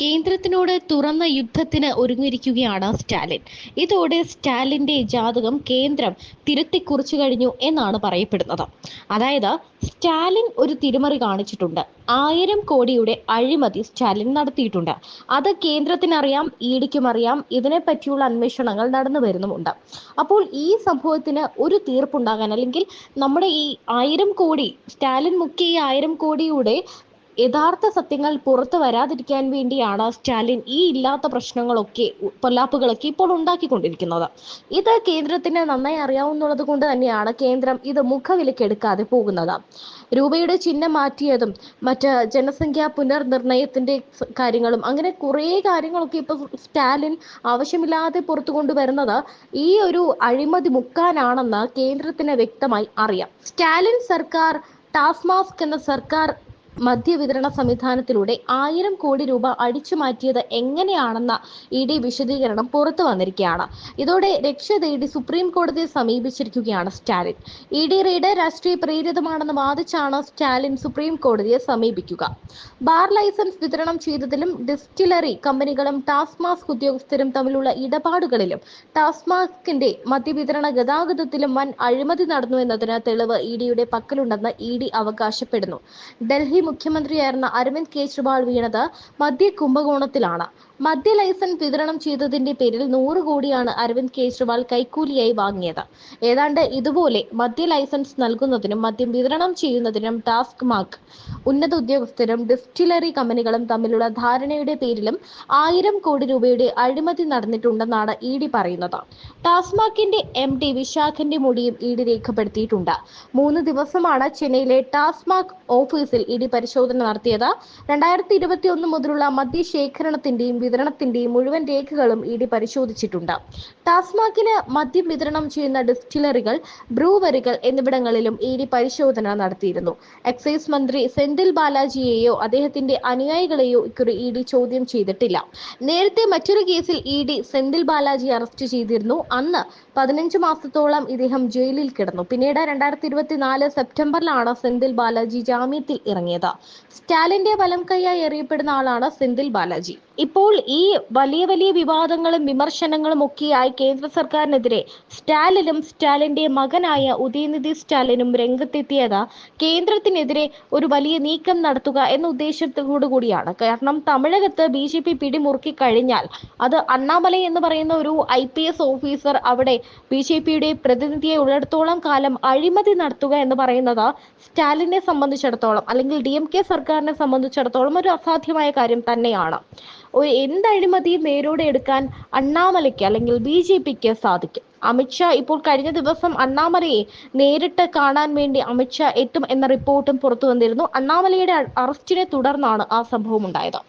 കേന്ദ്രത്തിനോട് തുറന്ന യുദ്ധത്തിന് ഒരുങ്ങിയിരിക്കുകയാണ് സ്റ്റാലിൻ. ഇതോടെ സ്റ്റാലിന്റെ ജാതകം കേന്ദ്രം തിരുത്തിക്കുറിച്ചു കഴിഞ്ഞു എന്നാണ് പറയപ്പെടുന്നത്. അതായത് സ്റ്റാലിൻ ഒരു തിരിമറി കാണിച്ചിട്ടുണ്ട്. ആയിരം കോടിയുടെ അഴിമതി സ്റ്റാലിൻ നടത്തിയിട്ടുണ്ട്. അത് കേന്ദ്രത്തിനറിയാം ഇഡിക്കും അറിയാം ഇതിനെ പറ്റിയുള്ള അന്വേഷണങ്ങൾ നടന്നു വരുന്നുമുണ്ട്. അപ്പോൾ ഈ സംഭവത്തിന് ഒരു തീർപ്പുണ്ടാകാൻ അല്ലെങ്കിൽ നമ്മുടെ ഈ ആയിരം കോടി സ്റ്റാലിൻ മുക്കിയ ഈ ആയിരം കോടിയുടെ യഥാർത്ഥ സത്യങ്ങൾ പുറത്തു വരാതിരിക്കാൻ വേണ്ടിയാണ് സ്റ്റാലിൻ ഈ ഇല്ലാത്ത പ്രശ്നങ്ങളൊക്കെ പൊല്ലാപ്പുകളൊക്കെ ഇപ്പോൾ ഉണ്ടാക്കിക്കൊണ്ടിരിക്കുന്നത്. ഇത് കേന്ദ്രത്തിന് നന്നായി അറിയാവുന്നുള്ളത് കൊണ്ട് തന്നെയാണ് കേന്ദ്രം ഇത് മുഖവിലക്കെടുക്കാതെ പോകുന്നത്. രൂപയുടെ ചിഹ്നം മാറ്റിയതും മറ്റ് ജനസംഖ്യാ പുനർനിർണയത്തിന്റെ കാര്യങ്ങളും അങ്ങനെ കുറേ കാര്യങ്ങളൊക്കെ ഇപ്പൊ സ്റ്റാലിൻ ആവശ്യമില്ലാതെ പുറത്തു കൊണ്ടുവരുന്നത് ഈ ഒരു അഴിമതി മുക്കാനാണെന്ന് കേന്ദ്രത്തിന് വ്യക്തമായി അറിയാം. സ്റ്റാലിൻ സർക്കാർ ടാസ്മാസ്ക് എന്ന സർക്കാർ മദ്യവിതരണ സംവിധാനത്തിലൂടെ ആയിരം കോടി രൂപ അടിച്ചു മാറ്റിയത് എങ്ങനെയാണെന്ന ഇ ഡി വിശദീകരണം പുറത്തു വന്നിരിക്കുകയാണ്. ഇതോടെ രക്ഷ തേടി സുപ്രീം കോടതിയെ സമീപിച്ചിരിക്കുകയാണ് സ്റ്റാലിൻ. ഇ ഡി റെയ്ഡ് രാഷ്ട്രീയ പ്രേരിതമാണെന്ന് വാദിച്ചാണ് സ്റ്റാലിൻ സുപ്രീം കോടതിയെ സമീപിക്കുക. ബാർ ലൈസൻസ് വിതരണം ചെയ്തതിലും ഡിസ്റ്റിലറി കമ്പനികളും ടാസ്മാസ്ക് ഉദ്യോഗസ്ഥരും തമ്മിലുള്ള ഇടപാടുകളിലും ടാസ്മാസ്കിന്റെ മദ്യവിതരണ ഗതാഗതത്തിലും വൻ അഴിമതി നടന്നു എന്നതിന് തെളിവ് ഇ ഡിയുടെ പക്കലുണ്ടെന്ന് ഇ ഡി അവകാശപ്പെടുന്നു. ഡൽഹി മുഖ്യമന്ത്രിയായിരുന്ന അരവിന്ദ് കെജ്രിവാൾ വീണത് മദ്യ കുംഭകോണത്തിലാണ്. മദ്യ ലൈസൻസ് വിതരണം ചെയ്തതിന്റെ പേരിൽ നൂറ് കോടിയാണ് അരവിന്ദ് കെജ്രിവാൾ കൈക്കൂലിയായി വാങ്ങിയത്. ഏതാണ്ട് ഇതുപോലെ മദ്യ ലൈസൻസ് നൽകുന്നതിനും മദ്യം വിതരണം ചെയ്യുന്നതിനും ടാസ്ക് മാർക്ക് ഉന്നത ഉദ്യോഗസ്ഥരും ഡിസ്റ്റിലറി കമ്പനികളും തമ്മിലുള്ള ധാരണയുടെ പേരിലും ആയിരം കോടി രൂപയുടെ അഴിമതി നടന്നിട്ടുണ്ടെന്നാണ് ഇ ഡി പറയുന്നത്. ടാസ്മാക്കിന്റെ എം ഡി വിശാഖന്റെ മൊഴിയും ഇ ഡി രേഖപ്പെടുത്തിയിട്ടുണ്ട്. മൂന്ന് ദിവസമാണ് ചെന്നൈയിലെ ടാസ്മാക് ഓഫീസിൽ ഇ ഡി പരിശോധന നടത്തിയത്. രണ്ടായിരത്തി ഇരുപത്തി ഒന്ന് മുതലുള്ള മദ്യശേഖരണത്തിന്റെയും വിതരണത്തിന്റെയും മുഴുവൻ രേഖകളും ഇ ഡി പരിശോധിച്ചിട്ടുണ്ട്. ടാസ്മാക്കിന് മദ്യം വിതരണം ചെയ്യുന്ന ഡിസ്റ്റിലറികൾ ബ്രൂവറികൾ എന്നിവിടങ്ങളിലും ഇ ഡി പരിശോധന നടത്തിയിരുന്നു. എക്സൈസ് മന്ത്രി സെന്തിൽ ബാലാജിയെയോ അദ്ദേഹത്തിന്റെ അനുയായികളെയോ ഇക്കുറി ഇ ഡി ചോദ്യം ചെയ്തിട്ടില്ല. നേരത്തെ മറ്റൊരു കേസിൽ E D Senthil Balaji arrest ചെയ്തിരുന്നു. അന്ന് പതിനഞ്ച് മാസത്തോളം ഇദ്ദേഹം ജയിലിൽ കിടന്നു. പിന്നീട് രണ്ടായിരത്തി ഇരുപത്തിനാല് സെപ്റ്റംബറിലാണ് സെന്തിൽ ബാലാജി ജാമ്യത്തിൽ ഇറങ്ങിയത്. സ്റ്റാലിന്റെ വലം കൈയായി അറിയപ്പെടുന്ന ആളാണ് സെന്തിൽ ബാലാജി. ഇപ്പോൾ ഈ വലിയ വലിയ വിവാദങ്ങളും വിമർശനങ്ങളും ഒക്കെയായി കേന്ദ്ര സർക്കാരിനെതിരെ സ്റ്റാലിനും സ്റ്റാലിന്റെ മകനായ ഉദയനിധി സ്റ്റാലിനും രംഗത്തെത്തിയത് കേന്ദ്രത്തിനെതിരെ ഒരു വലിയ നീക്കം നടത്തുക എന്ന ഉദ്ദേശത്തോടു കൂടിയാണ്. കാരണം തമിഴകത്ത് ബി ജെ പി പിടിമുറുക്കി കഴിഞ്ഞാൽ അത് അണ്ണാമലൈ എന്ന് പറയുന്ന ഒരു ഐ പി എസ് ഓഫീസർ അവിടെ ബി ജെ പിയുടെ പ്രതിനിധിയെ ഉള്ളിടത്തോളം കാലം അഴിമതി നടത്തുക എന്ന് പറയുന്നത് സ്റ്റാലിനെ സംബന്ധിച്ചിടത്തോളം അല്ലെങ്കിൽ ഡി എം കെ സർക്കാരിനെ സംബന്ധിച്ചിടത്തോളം ഒരു അസാധ്യമായ കാര്യം തന്നെയാണ്. ഒരു എന്ത് അഴിമതിയും നേരോടെ എടുക്കാൻ അണ്ണാമലയ്ക്ക് അല്ലെങ്കിൽ ബി ജെ പിക്ക് സാധിക്കും? അമിത്ഷാ ഇപ്പോൾ കഴിഞ്ഞ ദിവസം അണ്ണാമലയെ നേരിട്ട് കാണാൻ വേണ്ടി അമിത്ഷാ എത്തും എന്ന റിപ്പോർട്ടും പുറത്തു വന്നിരുന്നു അണ്ണാമലയുടെ അറസ്റ്റിനെ തുടർന്നാണ് ആ സംഭവം ഉണ്ടായത്